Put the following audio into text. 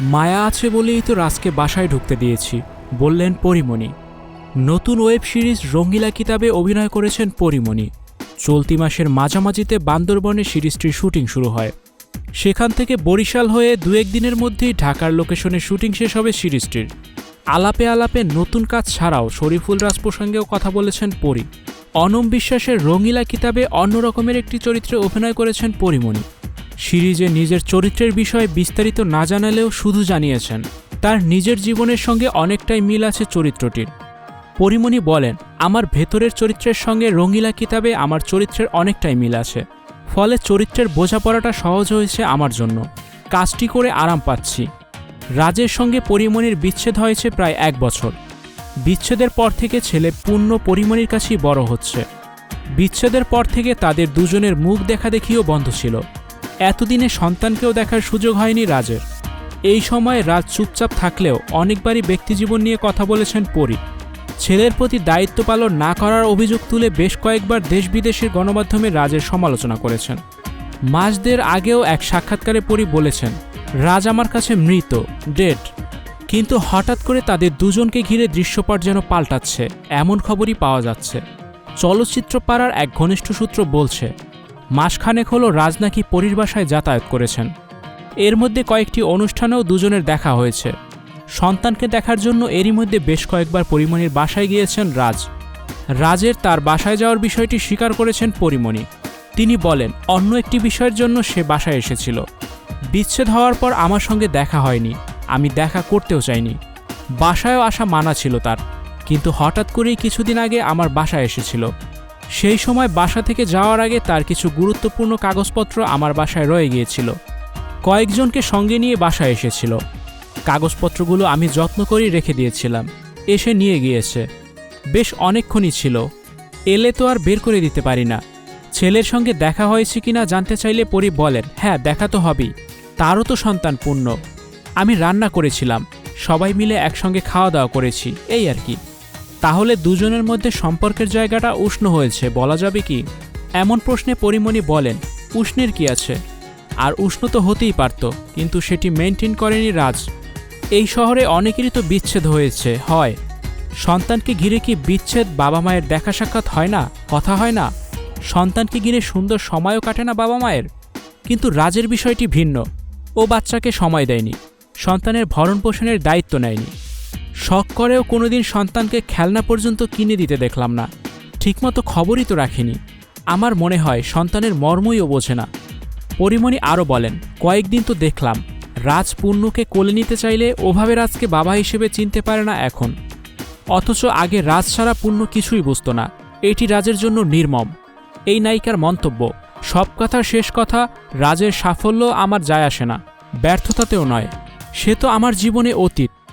মায়া আছে বলেই তো রাজকে বাসায় ঢুকতে দিয়েছি, বললেন পরিমণি। নতুন ওয়েব সিরিজ রঙ্গিলা কিতাবে অভিনয় করেছেন পরিমণি। চলতি মাসের মাঝামাঝিতে বান্দরবনে সিরিজটির শুটিং শুরু হয়। সেখান থেকে বরিশাল হয়ে দু একদিনের মধ্যেই ঢাকার লোকেশনে শুটিং শেষ হবে সিরিজটির। আলাপে আলাপে নতুন কাজ ছাড়াও শরীফুল রাজ প্রসঙ্গেও কথা বলেছেন পরি। অনম বিশ্বাসের রঙিলা কিতাবে অন্য রকমের একটি চরিত্রে অভিনয় করেছেন পরিমণি। সিরিজে নিজের চরিত্রের বিষয়ে বিস্তারিত না জানালেও শুধু জানিয়েছেন, তার নিজের জীবনের সঙ্গে অনেকটাই মিল আছে চরিত্রটির। পরিমণি বলেন, আমার ভেতরের চরিত্রের সঙ্গে রঙিলা কিতাবে আমার চরিত্রের অনেকটাই মিল আছে, ফলে চরিত্রের বোঝাপড়াটা সহজ হয়েছে আমার জন্য। কাজটি করে আরাম পাচ্ছি। রাজের সঙ্গে পরিমণির বিচ্ছেদ হয়েছে প্রায় এক বছর। বিচ্ছেদের পর থেকে ছেলে পূর্ণ পরিমণির কাছেই বড় হচ্ছে। বিচ্ছেদের পর থেকে তাদের দুজনের মুখ দেখা দেখিও বন্ধ ছিল। এতদিনে সন্তানকেও দেখার সুযোগ হয়নি রাজের। এই সময় রাজ চুপচাপ থাকলেও অনেকবারই ব্যক্তিজীবন নিয়ে কথা বলেছেন পরি। ছেলের প্রতি দায়িত্ব পালন না করার অভিযোগ তুলে বেশ কয়েকবার দেশ বিদেশের গণমাধ্যমে রাজের সমালোচনা করেছেন। মাসদের আগেও এক সাক্ষাৎকারে পরি বলেছেন, রাজ আমার কাছে মৃত, ডেড। কিন্তু হঠাৎ করে তাদের দুজনকে ঘিরে দৃশ্যপট যেন পাল্টাচ্ছে, এমন খবরই পাওয়া যাচ্ছে। চলচ্চিত্র পাড়ার এক ঘনিষ্ঠ সূত্র বলছে মাসখানেক হলো রাজ নাকি পরীর বাসায় যাতায়াত করেছেন। এর মধ্যে কয়েকটি অনুষ্ঠানেও দুজনের দেখা হয়েছে। সন্তানকে দেখার জন্য এরই মধ্যে বেশ কয়েকবার পরিমণির বাসায় গিয়েছেন রাজ। রাজের তার বাসায় যাওয়ার বিষয়টি স্বীকার করেছেন পরিমণি। তিনি বলেন, অন্য একটি বিষয়ের জন্য সে বাসায় এসেছিল। বিচ্ছেদ হওয়ার পর আমার সঙ্গে দেখা হয়নি। আমি দেখা করতেও চাইনি। বাসায়ও আসা মানা ছিল তার। কিন্তু হঠাৎ করেই কিছুদিন আগে আমার বাসায় এসেছিল। সেই সময় বাসা থেকে যাওয়ার আগে তার কিছু গুরুত্বপূর্ণ কাগজপত্র আমার বাসায় রয়ে গিয়েছিল। কয়েকজনকে সঙ্গে নিয়ে বাসায় এসেছিল। কাগজপত্রগুলো আমি যত্ন করেই রেখে দিয়েছিলাম। এসে নিয়ে গিয়েছে। বেশ অনেকক্ষণই ছিল। এলে তো আর বের করে দিতে পারি না। ছেলের সঙ্গে দেখা হয়েছে কিনা জানতে চাইলে পরি বলেন হ্যাঁ দেখা তো হবেই। তারও তো সন্তান পূর্ণ। আমি রান্না করেছিলাম। সবাই মিলে একসঙ্গে খাওয়া দাওয়া করেছি। এই আর কি। তাহলে দুজনের মধ্যে সম্পর্কের জায়গাটা উষ্ণ হয়েছে, বলা যাবে কি? এমন প্রশ্নে পরিমণি বলেন, উষ্ণের কি আছে? আর উষ্ণ তো হতেই পারত, কিন্তু সেটি মেনটেন করেনি রাজ। এই শহরে অনেকেরই তো বিচ্ছেদ হয়েছে, হয়। সন্তানকে ঘিরে কি বিচ্ছেদ বাবা মায়ের দেখা সাক্ষাৎ হয় না, কথা হয় না? সন্তানকে ঘিরে সুন্দর সময়ও কাটে না বাবা মায়ের? কিন্তু রাজের বিষয়টি ভিন্ন। ও বাচ্চাকে সময় দেয়নি। সন্তানের ভরণ পোষণের দায়িত্ব নেয়নি। শখ করেও কোনোদিন সন্তানকে খেলনা পর্যন্ত কিনে দিতে দেখলাম না। ঠিকমতো খবরই তো রাখিনি। আমার মনে হয় সন্তানের মর্মই ও বোঝে না। পরিমণি আরও বলেন, কয়েকদিন তো দেখলাম। রাজ পূর্ণকে কোলে নিতে চাইলে ওভাবে রাজকে বাবা হিসেবে চিনতে পারে না এখন। অথচ আগে রাজ ছাড়া পূর্ণ কিছুই বুঝতো না। এটি রাজের জন্য নির্মম। এই নায়িকার মন্তব্য, সব কথার শেষ কথা, রাজের সাফল্য আমার যায় আসে না। ব্যর্থতাতেও নয়। সে তো আমার জীবনে অতীত।